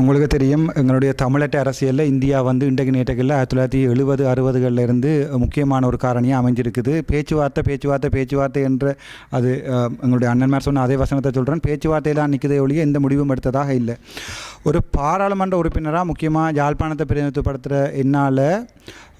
உங்களுக்கு தெரியும் எங்களுடைய தமிழட்ட அரசியலில் இந்தியா வந்து இன்றைக்கு நேற்றுகளில் ஆயிரத்தி தொள்ளாயிரத்தி எழுபது அறுபதுகளில் இருந்து முக்கியமான ஒரு காரணியாக அமைஞ்சிருக்குது. பேச்சுவார்த்தை பேச்சுவார்த்தை பேச்சுவார்த்தை என்ற அது எங்களுடைய அண்ணன்மார் சொன்ன அதே வசனத்தை சொல்கிறேன் பேச்சுவார்த்தையெல்லாம் நிற்குதே ஒழிய எந்த முடிவும் எடுத்ததாக இல்லை. ஒரு பாராளுமன்ற உறுப்பினராக முக்கியமாக யாழ்ப்பாணத்தை பிரதிநிதித்துவப்படுத்துகிற என்னால்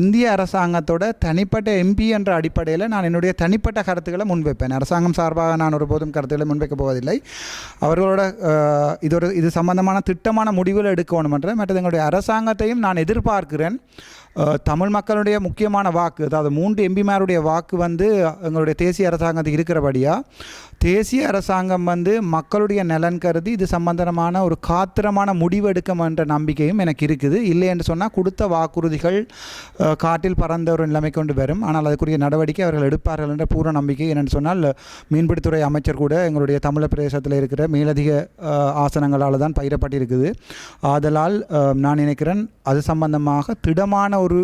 இந்திய அரசாங்கத்தோட தனிப்பட்ட எம்பி என்ற அடிப்படையில் நான் என்னுடைய தனிப்பட்ட கருத்துக்களை முன்வைப்பேன். அரசாங்கம் சார்பாக நான் ஒருபோதும் கருத்துக்களை முன்வைக்க போவதில்லை. அவர்களோட இது ஒரு இது சம்பந்தமான திட்டமான முடிவுகள் எடுக்கணும் என்ற மற்றது எங்களுடைய அரசாங்கத்தையும் நான் எதிர்பார்க்கிறேன். தமிழ் மக்களுடைய முக்கியமான வாக்கு அதாவது மூன்று எம்பிமாருடைய வாக்கு வந்து எங்களுடைய தேசிய அரசாங்கத்துக்கு இருக்கிறபடியாக தேசிய அரசாங்கம் வந்து மக்களுடைய நலன் கருதி இது சம்பந்தமான ஒரு காத்திரமான முடிவெடுக்கும் என்ற நம்பிக்கையும் எனக்கு இருக்குது. இல்லை என்று சொன்னால் கொடுத்த வாக்குறுதிகள் காட்டில் பறந்த ஒரு நிலைமை கொண்டு வரும். ஆனால் அதுக்குரிய நடவடிக்கை அவர்கள் எடுப்பார்கள் என்ற பூர்ண நம்பிக்கை என்னென்னு சொன்னால் மீன்பிடித்துறை அமைச்சர் கூட எங்களுடைய தமிழ பிரதேசத்தில் இருக்கிற மேலதிக ஆசனங்களால் தான் பயிரப்பட்டிருக்குது. ஆதலால் நான் நினைக்கிறேன் அது சம்பந்தமாக திடமான ஒரு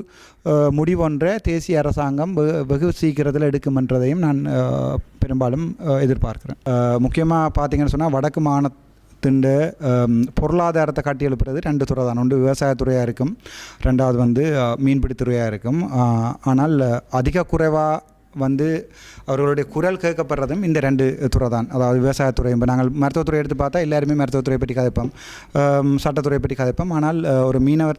முடிவொன்றை தேசிய அரசாங்கம் வெகு- சீக்கிரத்தில் எடுக்கும் என்றதையும் நான் பெரும்பாலும் எதிர்பார்க்கிறேன். முக்கியமாக பார்த்தீங்கன்னு சொன்னால் வடக்கு மாநிலத்தின் பொருளாதாரத்தை கட்டி எழுப்புறது ரெண்டு துறை தான். ஒன்று விவசாயத்துறையாக இருக்கும் ரெண்டாவது வந்து மீன்பிடித்துறையாக இருக்கும். ஆனால் அதிக குறைவாக வந்து அவர்களுடைய குரல் கேட்கப்படுறதும் இந்த ரெண்டு துறை தான். அதாவது விவசாயத்துறை இப்போ நாங்கள் மருத்துவத்துறை எடுத்து பார்த்தா எல்லாருமே மருத்துவத்துறையை பற்றி கதைப்போம். சட்டத்துறையை பற்றி கதைப்போம். ஆனால் ஒரு மீனவர்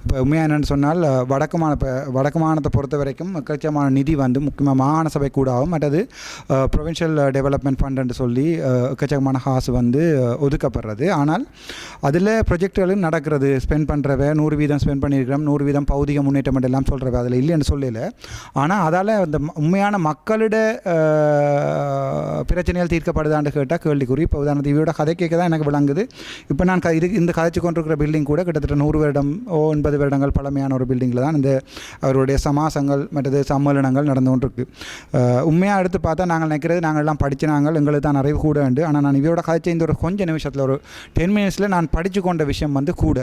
இப்போ உண்மையாக என்னென்னு சொன்னால் வடக்கு மாண வடக்கு மாநிலத்தை பொறுத்த வரைக்கும் எக்கச்சக்கமான நிதி வந்து முக்கியமாக மாகாண சபை கூடாகும். மற்றது ப்ரொவின்ஷியல் டெவலப்மெண்ட் ஃபண்டுன்னு சொல்லி அஹ், எக்கச்சக்கமான காசு வந்து ஒதுக்கப்படுறது. ஆனால் அதில் ப்ரொஜெக்டுகளும் நடக்கிறது. ஸ்பெண்ட் பண்ணுறவ நூறு வீதம் ஸ்பெண்ட் பண்ணியிருக்கிறோம். நூறு வீதம் பௌதிக முன்னேற்றம் எல்லாம் சொல்கிறவ அதில் இல்லைன்னு சொல்லல. ஆனால் அதால் அந்த உண்மையான மக்களிட பிரச்சனைகள் தீர்க்கப்படுதான்னு கேட்டால் கேள்விக்குறி. இப்போ உதாரணத்துக்கு இவரோட கதை கேட்க தான் எனக்கு விளங்குது. இப்போ நான் க- இது இந்த கதைச்சு கொண்டிருக்கிற பில்டிங் கூட கிட்டத்தட்ட நூறு வருடம் ஓ ஒன்பது வருடங்கள் பழமையான ஒரு பில்டிங்கில் தான் இந்த அவருடைய சமாசங்கள் மற்றது சம்மேளனங்கள் நடந்து கொண்டிருக்கு. உண்மையாக எடுத்து பார்த்தா நாங்கள் நினைக்கிறது நாங்கள் எல்லாம் படிச்சு நாங்கள் எங்களுக்கு தான் அறிவு கூட உண்டு. ஆனால் நான் இவரோட கதைச்ச இந்த ஒரு கொஞ்ச நிமிஷத்தில் ஒரு டென் மினிட்ஸில் நான் படித்து கொண்ட விஷயம் வந்து கூட.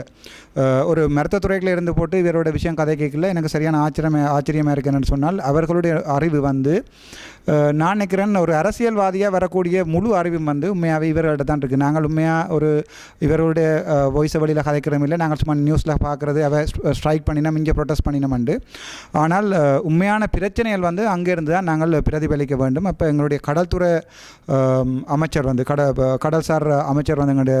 ஒரு மருத்துவத்துறையில் இருந்து போட்டு இவரோட விஷயம் கதை கேட்கல எனக்கு சரியான ஆச்சரியம் ஆச்சரியமாக இருக்குன்னு சொன்னால் அவர்களுடைய அறிவு வந்து நான் நினைக்கிறேன் ஒரு அரசியல்வாதியாக வரக்கூடிய முழு அறிவும் வந்து உண்மையாகவே இவர்கள்ட்ட தான் இருக்குது நாங்கள் உண்மையாக ஒரு இவருடைய வாய்ஸ் வழியில் கதைக்கிறோம் இல்லை நாங்கள் சும்மா நியூஸில் பார்க்குறது அவ ஸ்ட்ரைக் பண்ணினோம் இங்கே ப்ரொட்டஸ்ட் பண்ணினோம்ண்டு ஆனால் உண்மையான பிரச்சனைகள் வந்து அங்கேருந்து தான் நாங்கள் பிரதிபலிக்க வேண்டும். அப்போ எங்களுடைய கடல்துறை அமைச்சர் வந்து கட கடல் சார் அமைச்சர் வந்து எங்களுடைய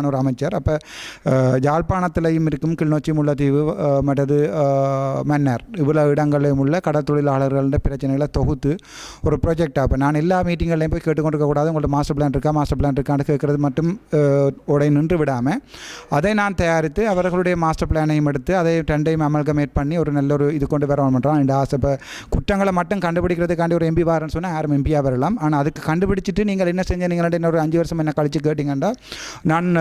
பொறுப்பான ஒரு அமைச்சர். அப்போ யாழ்ப்பாணத்திலையும் இருக்கும் கிளிநொச்சி முல்லைத்தீவு மற்றது மன்னர். இவ்வளோ இவ்வளவு இடங்களிலும் உள்ள கடல் தொழிலாளர்கள பிரச்சனைகளை தொகுத்து ஒரு ப்ரொஜெக்டாக இப்போ நான் எல்லா மீட்டிங்கள்லையும் போய் கேட்டுக்கொண்டிருக்கக்கூடாது உங்கள்ட்ட மாஸ்டர் பிளான் இருக்கா மாஸ்டர் பிளான் இருக்கான்னு கேட்குறது மட்டும் அஹ், உடை நின்று விடாமல் அதை நான் தயாரித்து அவர்களுடைய மாஸ்டர் பிளானையும் எடுத்து அதை ரெண்டையும் அமல்கமேட் பண்ணி ஒரு நல்ல ஒரு இது கொண்டு வர பண்ணுறான் இந்த ஆசை. இப்போ குற்றங்களை மட்டும் கண்டுபிடிக்கிறதுக்காண்டி ஒரு எம்பி வரேன்னு சொன்னால் யாரும் எம்பியாக வரலாம். ஆனால் அதுக்கு கண்டுபிடிச்சிட்டு நீங்கள் என்ன செஞ்சீங்கன்னா இன்னொரு அஞ்சு வருஷம் என்ன கழிச்சு கேட்டிங்கன்னா நான்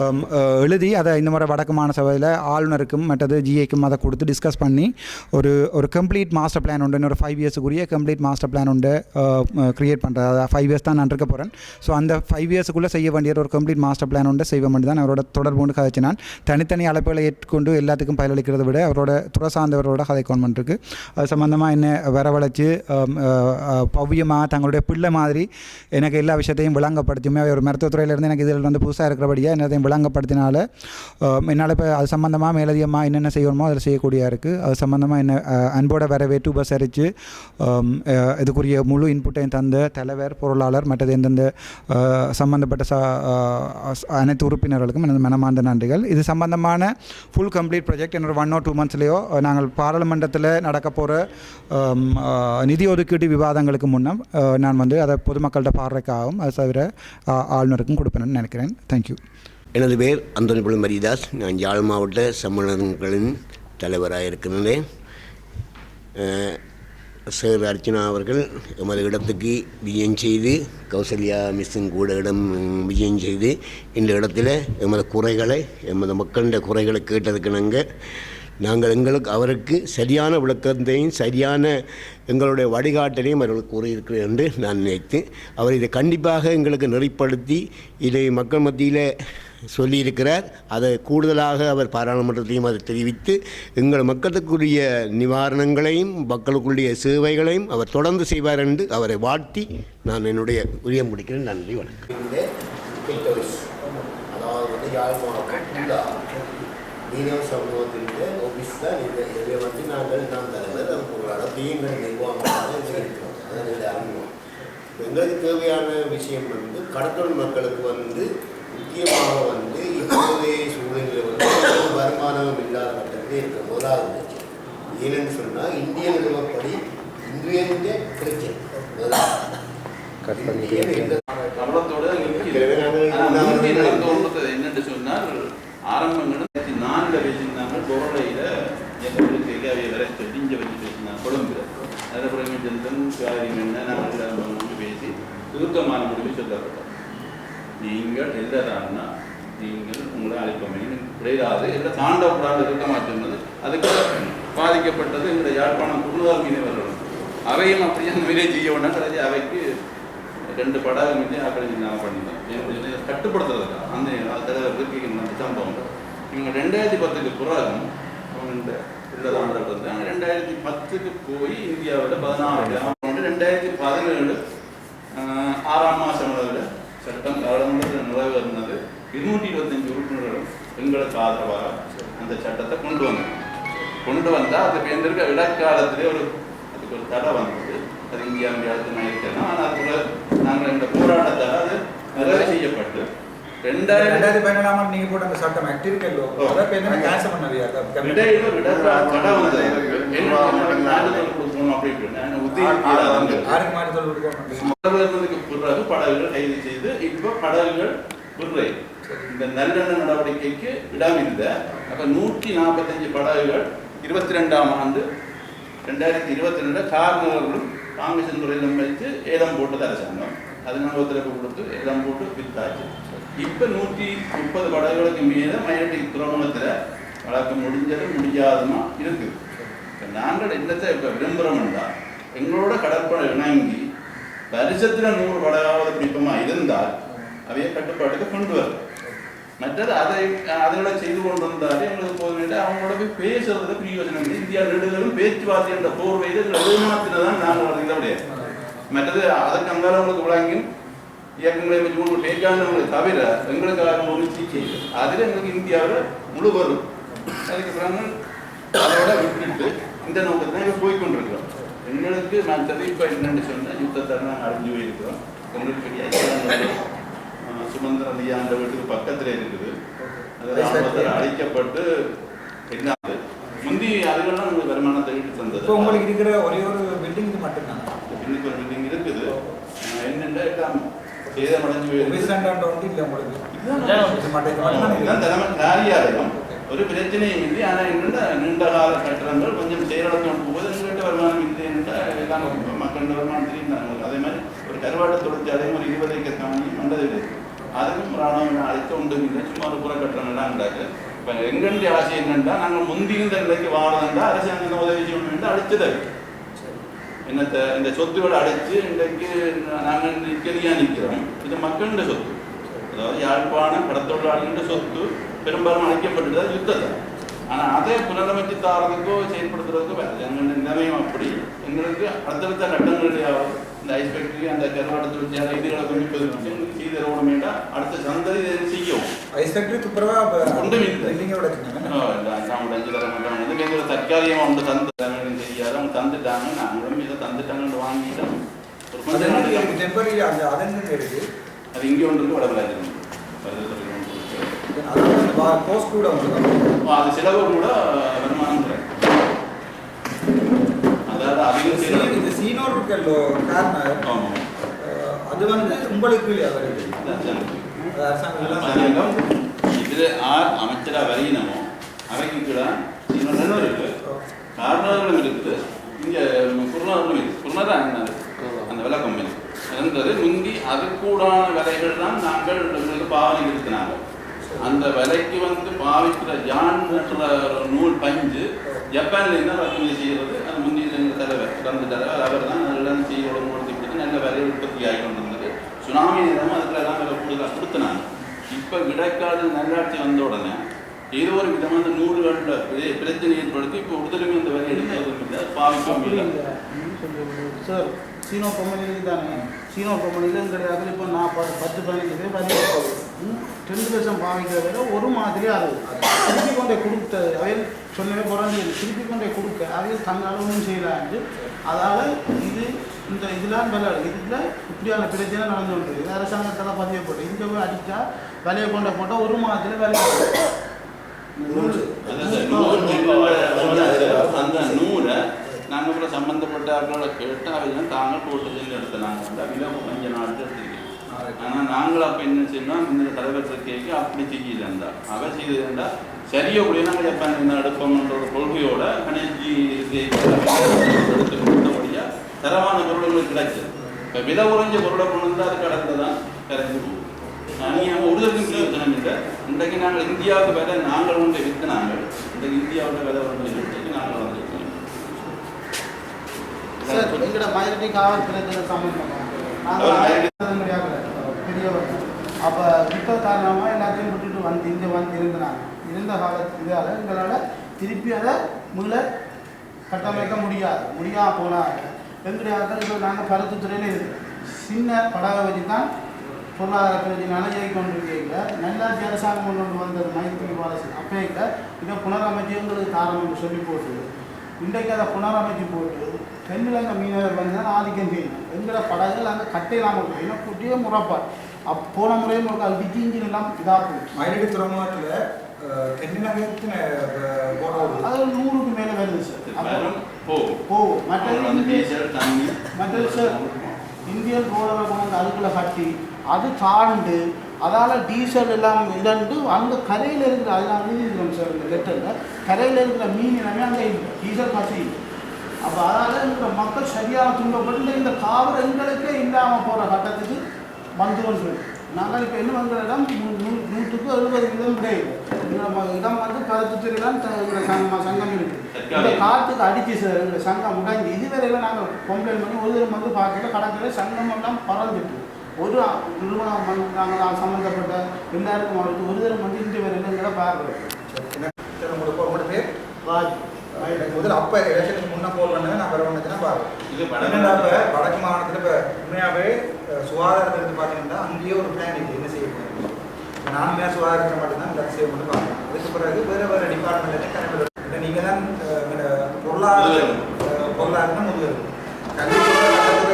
அம், எழுதி அதை இந்த மாதிரி வடக்கு மாநில சபையில் ஆளுநருக்கும் மற்றது ஜிஏக்கும் அதை கொடுத்து டிஸ்கஸ் பண்ணி ஒரு ஒரு கம்ப்ளீட் மாஸ்டர் பிளான் உண்டு. இன்னொரு ஃபைவ் இயர்ஸுக்குரிய கம்ப்ளீட் மாஸ்டர் பிளான் உண்டு க்ரியேட் பண்ணுறது அதை ஃபைவ் இயர்ஸ் தான் நான் இருக்க போகிறேன் ஸோ அந்த ஃபைவ் இயர்ஸுக்குள்ளே செய்ய வேண்டிய ஒரு கம்ப்ளீட் மாஸ்டர் பிளான் உண்டு. செய்ய வேண்டி தான் அவரோட தொடர்பு கொண்டு கதைச்சு நான் தனித்தனி அழைப்புகளை ஏற்றுக்கொண்டு எல்லாத்துக்கும் பயனளிக்கிறத விட அவரோட துறை சார்ந்தவரோட கதை கவர்மெண்ட் இருக்குது அது சம்மந்தமாக என்ன வரவழைச்சு பவ்யமாக தங்களுடைய பிள்ளை மாதிரி எனக்கு எல்லா விஷயத்தையும் விளங்கப்படுத்தியுமே ஒரு மருத்துவத்துறையிலேருந்து எனக்கு இதில் வந்து புதுசாக இருக்கிறபடியாக என்னதையும் விளங்கப்படுத்தினால என்னால் இப்போ அது சம்மந்தமாக மேலதிகமாக என்னென்ன செய்யணுமோ அதில் செய்யக்கூடியா இருக்குது அது சம்மந்தமாக என்ன அஹ், அன்போட வரவேற்று உபசரித்து இதுக்குரிய முழு இன்புட்டையும் தந்த தலைவர் பொருளாளர் மற்றது எந்தெந்த சம்மந்தப்பட்ட ச அனைத்து உறுப்பினர்களுக்கும் எனது மனமார்ந்த நன்றிகள். இது சம்பந்தமான ஃபுல் கம்ப்ளீட் ப்ராஜெக்ட் என்னோட ஒன் ஆர் டூ மந்த்ஸ்லேயோ நாங்கள் பாராளுமன்றத்தில் நடக்க போகிற நிதி ஒதுக்கீடு விவாதங்களுக்கு முன்னம் நான் வந்து அதை பொதுமக்கள்கிட்ட பாடுறதுக்காகவும் அது தவிர ஆளுநருக்கும் கொடுப்பேன்னு நினைக்கிறேன். தேங்க்யூ தேங்க்யூ எனது பேர் அந்தோனிபுல மரிதாஸ் நான் யாழ் மாவட்ட சம்மேளனங்களின் தலைவராக இருக்கின்றேன். சார் அர்ச்சனா அவர்கள் எமது இடத்துக்கு விஜயம் செய்து கௌசல்யா மிஸ்ஸின் கூட இடம் விஜயம் செய்து இந்த இடத்துல எமது குறைகளை எமது மக்களின் குறைகளை கேட்டதுக்கு நாங்கள் நாங்கள் எங்களுக்கு அவருக்கு சரியான விளக்கத்தையும் சரியான எங்களுடைய வழிகாட்டலையும் அவர்களுக்கு கூறியிருக்கிறேன் என்று நான் நினைத்து அவர் இதை கண்டிப்பாக எங்களுக்கு நெறிப்படுத்தி இதை மக்கள் மத்தியில் சொல்லியிருக்கிறார். அதை கூடுதலாக அவர் பாராளுமன்றத்தையும் அதை தெரிவித்து எங்கள் மக்களுக்குரிய நிவாரணங்களையும் மக்களுக்குரிய சேவைகளையும் அவர் தொடர்ந்து செய்வார் என்று அவரை வாழ்த்தி நான் என்னுடைய உரிய முடிக்கிறேன். நன்றி வணக்கம். மீனவ சமூகத்தின் ஆஃபீஸ் தான் இந்த இதை வந்து நாங்கள் நாம் தலைவர் உங்களோட தீங்கள் நிர்வாகமாக இருக்கிறோம் அதாவது அறிமுகம். எங்களுக்கு தேவையான விஷயம் வந்து கடத்தொழில் மக்களுக்கு வந்து முக்கியமாக வந்து இப்போதைய சூழ்நிலை வந்து வருமானம் இல்லாத கட்டத்தில் இருக்க முதலாவது ஏனென்று சொன்னால் இந்திய நிறுவப்படி இன்றைய பிரச்சனை. முதலாவது. என்னன்னு சொன்னால் ஆரம்பங்கள் நான்கில் கொரோனையில் எங்களுக்கு எல்லாவே வர தெரிஞ்ச இங்கே வச்சு பேசினாங்க கொழும்புல அதுக்கப்புறம் செல்வன் காரியம் என்ன நாங்கள் எல்லாம் வந்து பேசி சுருக்கமான முடிவு சொல்லப்பட்டோம். நீங்கள் எல்லாரான்னா நீங்கள் உங்களை அழைப்பமைன்னு கிடையாது. எல்லாம் தாண்டக்கூடாது சுருக்கமாக சொன்னது. அதுக்கு பாதிக்கப்பட்டது இந்த யாழ்ப்பாணம் குருவார் மீனவர்களும் அவையும் அப்படியே அந்த வேலையை செய்ய வேண்டாம். கடைசி அவைக்கு ரெண்டு படாக வந்து ஆக்கிரமிச்சு நாங்கள் பண்ணியிருந்தோம். கட்டுப்படுத்துறதுக்கு அந்த தலைவருக்கு அந்த சம்பவம். இவங்க ரெண்டாயிரத்தி பத்துக்கு பிறகு அவங்க இந்த உள்ள ரெண்டாயிரத்தி பத்துக்கு போய் இந்தியாவில் பதினாறு அவங்க ரெண்டாயிரத்தி பதினேழு ஆஹ், ஆறாம் மாதம் அளவில் சட்டம் பாராளுமன்றத்தில் நிறைவேறினது இருநூற்றி இருபத்தஞ்சு உறுப்பினர்கள் எங்களுக்கு ஆதரவாக அந்த சட்டத்தை கொண்டு வந்தாங்க கொண்டு வந்தால் அது பேர்ந்திருக்க இடைக்காலத்திலே ஒரு அதுக்கு ஒரு தடை வந்தது. அது இந்தியாவுடைய அடுத்த நான் இருக்கேன் ஆனால் அதுக்குள்ள நாங்கள் இந்த போராட்டத்தால் அது நிறைவு செய்யப்பட்டு ரெண்டாயிரத்தி பதினேழாம் ஆண்டு நீங்கள் போட்ட அந்த சட்டம் ஆக்டிவ் இருக்கல்லோ அதை இப்போ என்ன கேன்சல் உத்தேசிக்கிறாங்க யாருக்கு மாதிரி படகுகள் கைது செய்து இப்போ படகுகள் விடுறை இந்த நல்லெண்ண நடவடிக்கைக்கு இடம் இல்லை அப்ப நூற்றி நாற்பத்தஞ்சு படகுகள் இருபத்தி ரெண்டாம் ஆண்டு ரெண்டாயிரத்தி இருபத்தி ரெண்டு கார்னர்களும் காங்கிரஸ் துறையிலும் வைத்து ஏலம் போட்டது அரசாங்கம் அது நாங்கள் ஒத்துழைப்பு கொடுத்து ஏலம் போட்டு வித்தாச்சு இப்போ நூற்றி முப்பது படகுகளுக்கு மீது மயிலட்டி துறைமுகத்தில் வழக்கு முடிஞ்சது முடியாதமா இருக்குது இப்ப நாங்கள் என்னத்தை இப்போ விரும்புகிறோம்னா எங்களோட கடற்படை இணங்கி வருஷத்தில் நூறு படகாவது பிடிப்பமா இருந்தால் அவைய கட்டுப்பாட்டுக்கு கொண்டு வரும் மற்றது அதை அதுகளை செய்து கொண்டு வந்தாலே எங்களுக்கு போதும் அவங்களோட போய் பேசுறதுல பிரயோஜனம் இல்லை. இந்தியா நெடுகளும் பேச்சுவார்த்தை என்ற போர்வையில் தான் நாங்கள் வரையில கிடையாது மற்றது அதற்கு அந்த உங்களுக்கு இயக்கங்களை உங்களுக்கு பேச்சாளர்களை தவிர எங்களுக்காக ஒரு இல்லை. அதில் எங்களுக்கு இந்தியாவில் முழு வரும். அதுக்கு பிறகு அதோட விட்டுட்டு இந்த நோக்கத்தை இப்போ போய் கொண்டிருக்கிறோம் எங்களுக்கு மற்றது இப்போ என்னென்னு சொன்னால் யுத்தத்தை நாங்கள் அழிஞ்சு போயிருக்கிறோம். உங்களுக்கு பெரிய சுமந்திரன் ஐயா அந்த வீட்டுக்கு பக்கத்துல இருக்குது. அது அழிக்கப்பட்டு என்ன? முந்தி அதுகெல்லாம் உங்களுக்கு வருமானத்தை ஈட்டு தந்தது. இப்போ உங்களுக்கு இருக்கிற ஒரே ஒரு பில்டிங் மட்டும்தான்? இன்னைக்கு ஒரு பில்டிங் இருக்குது. ஒரு பிரச்சனையும் இல்லை ஆனால் என்னென்ன நீண்ட கால கட்டடங்கள் கொஞ்சம் போது எங்கள்கிட்ட வருமானம் இல்லை என்றால் எல்லாம் மக்கள் வருமானம் தெரியும் அதே மாதிரி ஒரு கருவாட்டு தொழிற்சாலையும் ஒரு இருபது ஏக்கர் காணி மண்டதில் இருக்கு அதுக்கும் ராணுவம் அழைத்து உண்டு இல்லை சும்மா ஒரு புற கட்டணம்லாம் உண்டாக்கு இப்போ எங்களுடைய ஆசை என்னென்னா நாங்கள் முந்தியிருந்த நிலைக்கு வாழணுண்டா அரசாங்கம் உதவி செய்யணும் என்று அழைச்சது என்னத்தை இந்த சொத்துக்களை அடைச்சு இன்றைக்கு நாங்கள் நிற்கதியாக நிற்கிறோம் இது மக்களுடைய சொத்து. அதாவது யாழ்ப்பாணம் கடத்தொழிலாளிகள சொத்து பெரும்பாலும் அழைக்கப்பட்டது யுத்தத்தை ஆனால் அதை புனரமைச்சு தாரதுக்கோ செயல்படுத்துறதுக்கோ வேலை எங்களுடைய நிலையம் அப்படி. எங்களுக்கு அடுத்தடுத்த கட்டங்களிலேயாவது இந்த ஐஸ் ஃபேக்டரி அந்த கருவாட்டு தொழிற்சாலை இதுகளை கொஞ்சம் பதிவு செய்து தரணுமேட்டா அடுத்த சந்ததி இதை செய்யும். ஐஸ் ஃபேக்டரி துப்புரவா? ஒன்றும் இல்லை. வச்சுருந்தாங்க நாங்கள் அஞ்சு தர மாட்டோம். இது எங்களுக்கு தற்காலிகமாக ஒன்று தந்து தெரியாது. அவங்க தந்துட்டாங்க. நாங்களும் இதை தந்துட்டாங்கன்னு வாங்கிட்டோம் ஒரு கொஞ்ச எனக்கு டெம்பரரி அந்த அதெங்க இருக்கு அது இங்கே ஒன்று இருக்கு. அந்த கோர்ஸ் கூட அது செலவு கூட வருமானம் தரும் அதாவது அதிகம் செலவு இந்த சீனோர் இருக்கல்லோ கார்னர். ஆமாம் அது வந்து உங்களுக்கு அதான் அரசாங்கம் இதில் ஆர் அமைச்சராக வரையினமோ அவைக்கு இருக்கு. காரணங்களும் இருக்குது இங்கே இருக்குது அந்த விலை கம்பெனி இருந்தது முந்தி அதுக்கூடான விலைகள் தான் நாங்கள் எங்களுக்கு பாவனை இருக்கிறாங்க அந்த விலைக்கு வந்து பாவிக்கிற ஜான் நூல் பஞ்சு ஜப்பான்ல இருந்து இறக்குமதி செய்கிறது? அது முந்தி எங்கள் தலைவர் கடந்த தலைவர் அவர் தான் நல்லா செய்ய உடம்பு கொடுத்து நல்ல விலை உற்பத்தி ஆகி கொண்டிருந்தது. சுனாமி நேரமும் அதுக்குள்ள எல்லாம் விலை கூடுதலாக கொடுத்தனாங்க. இப்போ விடைக்காடு நல்லாட்சி வந்த உடனே ஏதோ ஒரு விதமான நூல்களில் பிரச்சனை ஏற்படுத்தி இப்போ உடலுமே அந்த விலை எடுக்கிறதும் இல்லை பாவிக்கவும் இல்லை. சார் சீனோ கம்பெனியில் தானே சீனோ கம்பெனியில் கிடையாது இப்போ நான் பத்து பத்து பதினஞ்சு பேர் பதினஞ்சு ரெண்டு லட்சம் பாவிக்கிறத விட ஒரு மாதிரி அது திருப்பி கொண்டே கொடுத்த அவையில் சொன்னவே குறைஞ்சி திருப்பி கொண்டே கொடுக்க அவையில் தங்க ஒன்றும் செய்யலான்னு அதால் இது இந்த இதெல்லாம் விளையாடு இதில் இப்படியான பிரச்சனை நடந்து கொண்டிருக்கு இது அரசாங்கத்தில் பதிவு போட்டு இங்கே போய் அடித்தா விலையை கொண்ட போட்டால் ஒரு மாதத்தில் விலை நூல் அந்த நூலை நாங்கள் கூட சம்பந்தப்பட்ட ஆட்களை கேட்டால் அவையெல்லாம் தாங்க போட்டு செஞ்சு எடுத்தனாங்க. அந்த அவையில கொஞ்ச நாள் எடுத்துருக்கேன். ஆனால் நாங்கள் அப்போ என்ன செய்யணும் இந்த தலைவர் கேட்க அப்படி செய்யல இருந்தா அவ செய்ததுண்டா சரியோ கூட நாங்கள் ஜப்பான் என்ன எடுப்போம்ன்ற ஒரு கொள்கையோட கணேஜி எடுத்து கொடுத்தபடியா தரமான பொருள்கள் கிடைச்சது இப்போ விலை குறைஞ்ச பொருளை கொண்டு வந்து அது கடந்து தான் கரைஞ்சு போகும். நீங்கள் ஒருதற்கும் பிரயோஜனம் இல்லை இன்றைக்கு நாங்கள் இந்தியாவுக்கு விலை நாங்கள் ஒன்றை விற்கினாங்க இன்றைக்கு இந்தியாவோட விலை ஒன்றை விட்டு நாங்கள் வந்துருக்கோம் சார் எங்களோட மயிலட்டி காவல் பிரச்சனை சம்பந்தமாக அவர் மயிலட்டி- நாங்கள் பெரியவர். அப்போ யுத்த காரணமாக எல்லாத்தையும் விட்டுட்டு வந்து இங்கே வந்து இருந்தாங்க இருந்த கால இதால் எங்களால் திருப்பி அதை மீள கட்டமைக்க முடியாது. முடியாம போனாங்க. எங்களுடைய இப்போ நாங்கள் பருத்துத்துறையில் இருக்கு சின்ன படகை வச்சு தான் பொருளாதார பிரச்சனை அணையை கொண்டிருக்கீங்க. நல்லாட்சி அரசாங்கம் கொண்டு வந்து வந்தது மைத்திரி பாலசி அப்பேங்க இதை புனரமைச்சு எங்களுக்கு காரணம் சொல்லி போட்டு. இன்றைக்கு அதை புனரமைச்சு போட்டு தென்னிலங்க மீனவர் வந்து ஆதிக்கம் செய்யணும் எங்களோட படகுகள் அங்கே கட்டையிலாமல் இருக்கும் ஏன்னா குட்டியே முறப்பார் அப் போன முறையும் ஒரு இன்ஜின் எல்லாம் இதாக போச்சு. மயிலடி துறைமுகத்தில் போடுறது அது நூறுக்கு மேலே வருது சார் போகும் போகும் மற்றது அந்த சார் இந்தியன் ரோடரை கொண்டு அதுக்குள்ளே கட்டி அது தாண்டு அதால் டீசல் எல்லாம் இழந்து அங்கே கரையில் இருக்கிற அதெல்லாம் சார் இந்த லெட்டரில் கரையில் இருக்கிற மீன் எல்லாமே அங்கே டீசல் காசு அப்போ அதனால் இருக்கிற மக்கள் சரியாக துன்பப்பட்டு இந்த- இந்த காவல் எங்களுக்கே இல்லாமல் போகிற கட்டத்துக்கு வந்து கொண்டு நாங்கள் இப்போ என்ன பண்ணுற இடம் நூ- நூ- நூற்றுக்கு எழுபது வீதம் கிடையாது இடம் வந்து கருத்து தான் சங்கம் சங்கம் இருக்குது இந்த காற்றுக்கு அடிச்சு சார் இந்த சங்கம் முடங்கி இதுவரையில் நாங்கள் கம்ப்ளைண்ட் பண்ணி ஒரு தரம் வந்து பார்க்கல. கடற்கரை சங்கம் எல்லாம் பறந்துட்டு. ஒரு நிறுவனம் வந்து நாங்கள் சம்மந்தப்பட்ட எல்லாருக்கும் ஒரு தரம் வந்து இன்று வரையில் எங்களை பார்க்குறோம் பேர்? ராஜ். எனக்கு முதல்ல அப்போ எலெக்ஷனுக்கு முன்னே போல் பண்ணவே நான் வர வந்துச்சுன்னா பாரு. இது இப்போ வடக்கு மாநிலத்தில் இப்போ உண்மையாகவே அஹ், சுகாதாரத்தில் இருந்து பார்த்தீங்கன்னா அங்கேயே ஒரு பிளான் இருக்குது என்ன செய்ய போகிறோம் நானுமே சுகாதாரத்தில் மட்டும்தான் இந்த செய்ய மட்டும் பார்க்கணும் அதுக்கு பிறகு வேறு வேறு டிபார்ட்மெண்ட்லேருந்து கனவு நீங்கள் தான் பொருளாதார பொருளாதாரம் கல்வித்துறை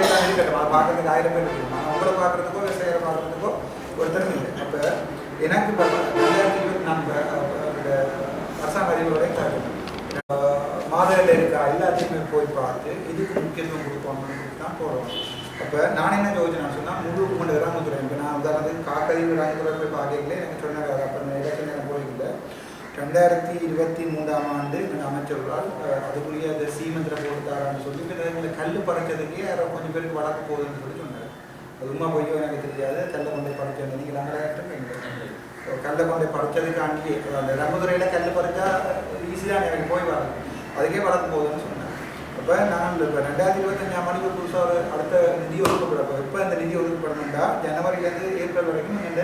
தான் இருக்கட்டும் பார்க்கறதுக்கு ஆயிரம் பேர் இருக்கு ஆனால் உங்களை பார்க்குறதுக்கோ விவசாயிகளை பார்க்குறதுக்கோ ஒருத்தரும் இல்லை. அப்போ எனக்கு இப்போ ரெண்டாயிரத்தி இருபத்தி நான்கு அரசாங்க அதிபரோட கேட்கணும் மாதவில இருக்கா? எல்லாத்தையுமே போய் பார்த்து இதுக்கு முக்கியத்துவம் கொடுப்போம்னு தான் போகிறோம் அப்போ நான் என்ன யோசனை சொன்னால் முழு கொண்டு ராமதுரை இப்போ நான் உதாரணத்துக்கு காக்கதி ராமதுரை போய் பார்க்கல எனக்கு சொன்னார் அப்போ நான் எலெக்ஷன் எனக்கு போயிருக்கல ரெண்டாயிரத்தி இருபத்தி மூன்றாம் ஆண்டு எங்கள் அமைச்சர்களால் அதுக்குரிய அந்த சீமந்திர போட்டுத்தாரான்னு சொல்லி இப்போ கல் பறைச்சதுக்கே யாரோ கொஞ்சம் பேருக்கு வளர்க்க போகுதுன்னு சொல்லி சொன்னார். அது உண்மை பொய்யோ எனக்கு தெரியாது. கல்லை கொண்டு பறிச்சது நீங்கள் நாங்கள் கல்லை கொண்டு பறைச்சதுக்காண்டி அந்த ரமதுரையில் கல் பறிச்சா ஈஸியாக அதுக்கே வளர்ந்து போகுதுன்னு சொன்னேன். அப்போ நான் இப்போ ரெண்டாயிரத்தி இருபத்தஞ்சாம் மணிக்கு புதுசாக ஒரு அடுத்த நிதி ஒதுக்கப்படப்போ இப்போ இந்த நிதி ஒதுக்கப்படணும்டா? ஜனவரிலேருந்து ஏப்ரல் வரைக்கும் இந்த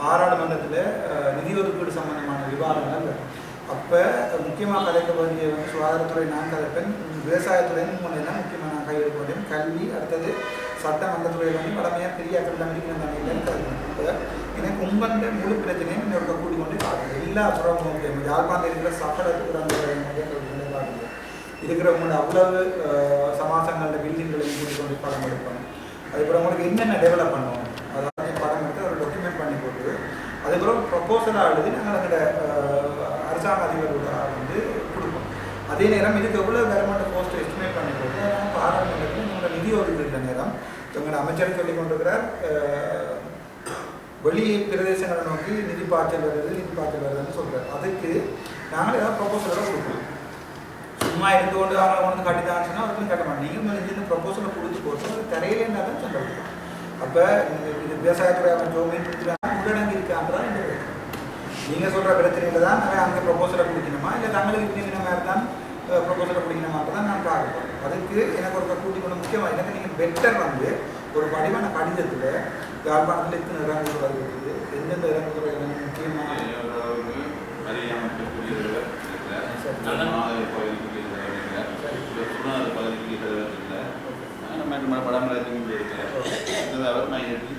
பாராளுமன்றத்தில் நிதி ஒதுக்கீடு சம்பந்தமான விவாதங்கள் அப்போ முக்கியமாக கலைக்க வேண்டிய வந்து சுகாதாரத்துறை நான் கலைப்பேன் விவசாயத்துறையும் தான் முக்கியமாக நான் கையெழுக்க கல்வி அடுத்தது சட்டம் அந்த துறையில் வந்து கடமையாக பெரிய அக்கறை இருக்கிற தமிழ்லன்னு கருதுவேன் இப்போ எனக்கு உங்கள்கிட்ட முழு பிரச்சனையும் இன்னொரு கூடி கொண்டு பார்க்குது எல்லா புறமும் யாழ்ப்பாணத்தில் இருக்கிற சக்கரத்துக்கு பார்க்குது இருக்கிறவங்களோட அவ்வளவு அஹ், சமாசங்களோட பில்டிங்களையும் கூட்டி கொண்டு படம் எடுப்பாங்க. அதுக்கப்புறம் உங்களுக்கு என்னென்ன டெவலப் பண்ணுவோம் அதாவது படம் எடுத்து ஒரு டாக்குமெண்ட் பண்ணி போட்டு அதுக்கப்புறம் ப்ரப்போசலாக எழுதி நாங்கள் எங்களோட அரசாங்க அதிபரோட வந்து கொடுப்போம். அதே நேரம் இதுக்கு எவ்வளோ கவர்மெண்ட் போஸ்ட் எஸ்டிமேட் பண்ணி போட்டு அதனால் பாராளுமன்றத்தில் உங்களோட நிதி ஒதுக்கிற நேரம் எங்களோட அமைச்சர் சொல்லிக் கொண்டிருக்கிறார். வெளி பிரதேசங்களை நோக்கி நிதி பாய்ச்சல் வருது நிதி பாய்ச்சல் வருதுன்னு சொல்கிறார் அதுக்கு நாங்கள் ஏதாவது ப்ரப்போசலாக கொடுக்கணும் சும்மா இருந்து கொண்டு அவங்களை கொண்டு கட்டித்தான்னு சொன்னால் அவர்களும் கட்ட மாட்டேன் நீங்கள் இந்த ப்ரொபோசலை கொடுத்து போட்டு அது தரையில தான் சொல்ல முடியும் அப்போ இந்த விவசாயத்துறை அமைச்சோம் மீன் பிடிக்கிறாங்க உள்ளடங்கி இருக்காங்கதான் இந்த நீங்கள் சொல்கிற பிரச்சனையில் தான் நிறைய அங்கே ப்ரொபோசலை கொடுக்கணுமா? இல்லை தங்களுக்கு பிடிக்கிற மாதிரி தான் ப்ரொபோசலை பிடிக்கணுமா அப்போ தான் நான் பார்க்குறேன். அதுக்கு எனக்கு ஒரு கூட்டி கொண்டு முக்கியமாக எனக்கு நீங்கள் பெட்டர் வந்து ஒரு படிவான கடிதத்தில் யாழ்ப்பாணத்தில் இத்தனை இறங்குதுறை இருக்குது எந்தெந்த இறங்குதுறை முக்கியமான அறியாமல் குருநாதர் பகுதிக்கு இருக்கிற நம்ம படாமலாக இருக்க முடியாது அவர் நான் எடுத்து